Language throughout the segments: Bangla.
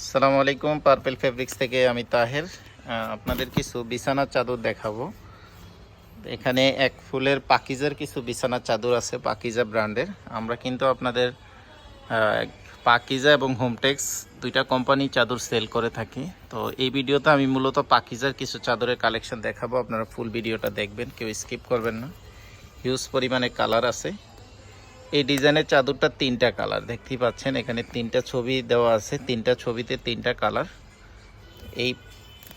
আসসালামু আলাইকুম পার্পেল ফেব্রিক্স থেকে আমি তাহের। আপনাদের কিছু বিছানার চাদর দেখাবো। এখানে এক ফুলের পাকিজার কিছু বিছানার চাদর আছে, পাকিজা ব্র্যান্ডের। আমরা কিন্তু আপনাদের পাকিজা এবং হোমটেক্স দুইটা কোম্পানি চাদর সেল করে থাকি। তো এই ভিডিওতে আমি মূলত পাকিজার কিছু চাদরের কালেকশন দেখাবো। আপনারা ফুল ভিডিওটা দেখবেন, কেউ স্কিপ করবেন না। হিউজ পরিমাণে কালার আছে। এই ডিজাইনের চাদরটা তিনটা কালার, দেখতেই পাচ্ছেন এখানে তিনটা ছবি দেওয়া আছে, তিনটা ছবিতে তিনটা কালার। এই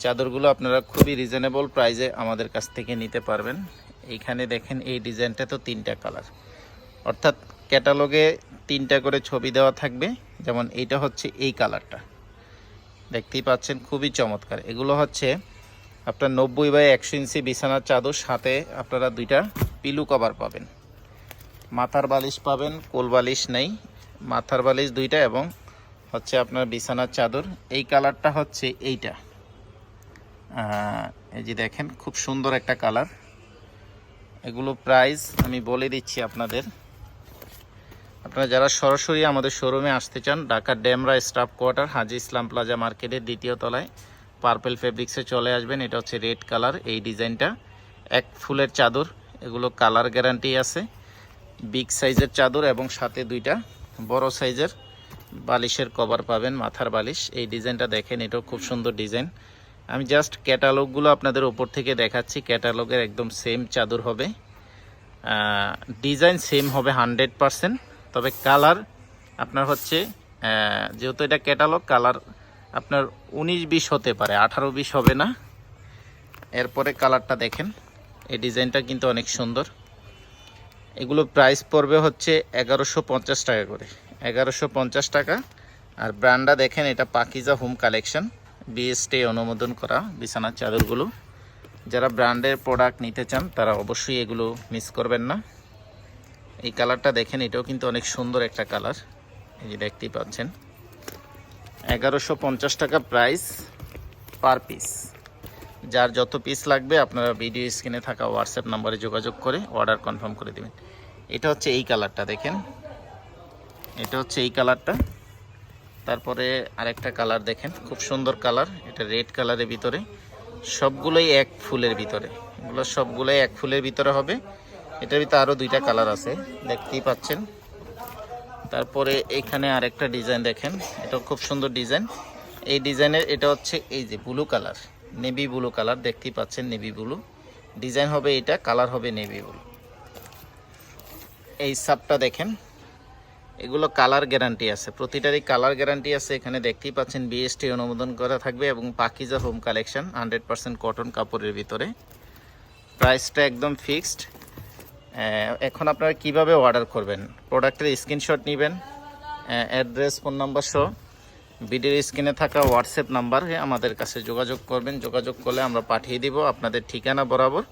চাদরগুলো আপনারা খুবই রিজনেবল প্রাইজে আমাদের কাছ থেকে নিতে পারবেন। এইখানে দেখেন এই ডিজাইনটা তো তিনটা কালার। অর্থাৎ ক্যাটালগে তিনটা করে ছবি দেওয়া থাকবে, যেমন এইটা হচ্ছে এই কালারটা। দেখতেই পাচ্ছেন খুবই চমৎকার। এগুলো হচ্ছে আপনার নব্বই বাই একশো ইঞ্চি বিছানার চাদর, সাথে আপনারা দুইটা পিলু কভার পাবেন। মাথার বালিশ পাবেন, কোল বালিশ নেই। মাথার বালিশ দুইটা এবং হচ্ছে আপনার বিছানার চাদর। এই কালারটা হচ্ছে এইটা। এই যে দেখেন, খুব সুন্দর একটা কালার। এগুলো প্রাইস আমি বলে দিচ্ছি আপনাদের। আপনারা যারা সরাসরি আমাদের শোরুমে আসতে চান, ঢাকার Demra staff quarter, Haji Islam plaza মার্কেটের দ্বিতীয় তলায় পার্পেল ফেব্রিক্সে চলে আসবেন। এটা হচ্ছে রেড কালার, এই ডিজাইনটা। এক ফুলের চাদর, এগুলো কালার গ্যারান্টি আছে। বিগ সাইজের চাদর এবং সাথে দুইটা বড় সাইজের বালিশের কভার পাবেন, মাথার বালিশ। এই ডিজাইনটা দেখেন, এটাও খুব সুন্দর ডিজাইন। আমি জাস্ট ক্যাটালগুলো আপনাদের উপর থেকে দেখাচ্ছি। ক্যাটালগের একদম সেম চাদর হবে। ডিজাইন সেম হবে হান্ড্রেড পারসেন্ট তবে কালার আপনার হচ্ছে যেহেতু এটা ক্যাটালগ, কালার আপনার উনিশ বিশ হতে পারে, আঠারো বিশ হবে না। এরপরে কালারটা দেখেন। এই ডিজাইনটা কিন্তু অনেক সুন্দর। এগুলো প্রাইস পড়বে হচ্ছে এগারোশো পঞ্চাশ টাকা করে। এগারোশো পঞ্চাশ টাকা। আর ব্র্যান্ডটা দেখেন, এটা পাকিজা হোম কালেকশন বিএসটি অনুমোদন করা বিছানার চাদরগুলো। যারা ব্র্যান্ডের প্রোডাক্ট নিতে চান, তারা অবশ্যই এগুলো মিস করবেন না। এই কালারটা দেখেন, এটাও কিন্তু অনেক সুন্দর একটা কালার এই যে দেখতেই পাচ্ছেন। এগারোশো পঞ্চাশ টাকা প্রাইস পার পিস যার যত পিস লাগবে আপনারা ভিডিও স্ক্রিনে থাকা হোয়াটসঅ্যাপ নাম্বারে যোগাযোগ করে অর্ডার কনফার্ম করে দেবেন। এটা হচ্ছে এই কালারটা দেখেন। এটা হচ্ছে এই কালারটা তারপরে আরেকটা কালার দেখেন, খুব সুন্দর কালার এটা রেড কালারের ভিতরে। সবগুলোই এক ফুলের ভিতরে। এগুলো সবগুলোই এক ফুলের ভিতরে হবে। এটার ভিতরে আরও দুইটা কালার আছে, দেখতেই পাচ্ছেন। তারপরে এখানে আরেকটা ডিজাইন দেখেন এটা খুব সুন্দর ডিজাইন এই ডিজাইনের এটা হচ্ছে এই যে blue colour navy blue colour, দেখতেই পাচ্ছেন নেভি ব্লু। ডিজাইন হবে এটা, কালার হবে নেভি ব্লু। এই সাপটা দেখেন, এগুলো কালার গ্যারান্টি আছে, প্রতিটারই কালার গ্যারান্টি আছে। এখানে দেখতেই পাচ্ছেন বিএসটি অনুমোদন করা থাকবে এবং Pakiza home collection, hundred percent cotton কাপড়ের ভিতরে। প্রাইসটা একদম ফিক্সড। এখন আপনারা কীভাবে অর্ডার করবেন? প্রোডাক্টের স্ক্রিনশট নেবেন অ্যাড্রেস, ফোন নাম্বার সহ। ভিডিওর স্ক্রিনে থাকা হোয়াটসঅ্যাপ নাম্বারে আমাদের কাছে যোগাযোগ করবেন। যোগাযোগ করলে আমরা পাঠিয়ে দিব আপনাদের ঠিকানা বরাবর।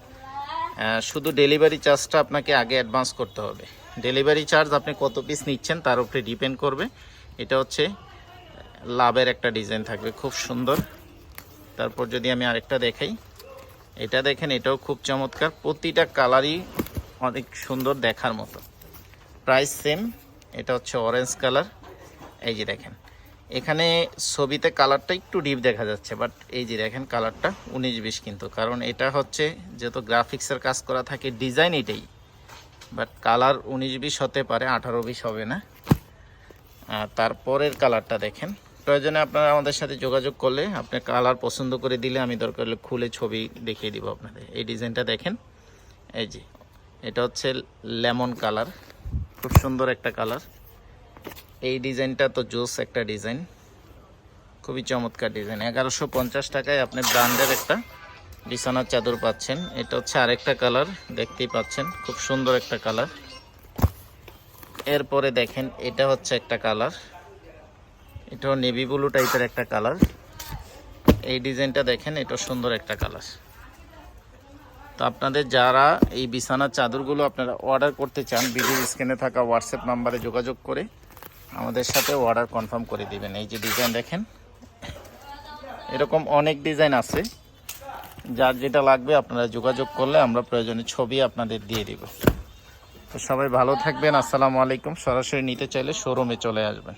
শুধু ডেলিভারি চার্জটা আপনাকে আগে অ্যাডভান্স করতে হবে। ডেলিভারি চার্জ আপনি কত পিস নিচ্ছেন তার উপরে ডিপেন্ড করবে। এটা হচ্ছে লাভের একটা ডিজাইন থাকবে, খুব সুন্দর। তারপর যদি আমি আরেকটা দেখাই, এটা দেখেন, এটাও খুব চমৎকার। প্রতিটা কালারই অনেক সুন্দর দেখার মতো। প্রাইস সেম, এটা হচ্ছে অরেঞ্জ কালার এই যে দেখেন এখানে ছবিতে কালারটা একটু ডিপ দেখা যাচ্ছে বাট এই যে দেখেন কালারটা উনিশ বিশ কিন্তু। কারণ এটা হচ্ছে যেহেতু গ্রাফিক্সের কাজ করা থাকে ডিজাইন এটাই। বাট কালার উনিশ বিশ হতে পারে, আঠারো বিশ হবে না। তারপরের কালারটা দেখেন। প্রয়োজনে আপনারা আমাদের সাথে যোগাযোগ করলে আপনি কালার পছন্দ করে দিলে আমি দরকার হলে খুলে ছবি দেখিয়ে দিব আপনাদের। এই ডিজাইনটা দেখেন। এই যে, এটা হচ্ছে লেমন কালার খুব সুন্দর একটা কালার এই ডিজাইনটা তো জোস একটা ডিজাইন। খুবই চমৎকার ডিজাইন। এগারোশো পঞ্চাশ টাকায় আপনি ব্র্যান্ডের একটা বিছানার চাদর পাচ্ছেন। এটা হচ্ছে আরেকটা কালার, দেখতেই পাচ্ছেন, খুব সুন্দর একটা কালার। এরপরে দেখেন, এটা হচ্ছে একটা কালার। এটাও নেভি ব্লু টাইপের একটা কালার। এই ডিজাইনটা দেখেন, এটা সুন্দর একটা কালার। তো আপনাদের যারা এই বিছানার চাদরগুলো আপনারা অর্ডার করতে চান ভিডিও স্ক্রিনে থাকা হোয়াটসঅ্যাপ নাম্বারে যোগাযোগ করে আমাদের সাথে অর্ডার কনফার্ম করে দিবেন। এই যে ডিজাইন দেখেন, এরকম অনেক ডিজাইন আছে। যার যেটা লাগবে আপনারা যোগাযোগ করলে আমরা প্রয়োজনে ছবি আপনাদের দিয়ে দিব। তো সবাই ভালো থাকবেন, আসসালামু আলাইকুম। সরাসরি নিতে চাইলে শোরুমে চলে আসবেন।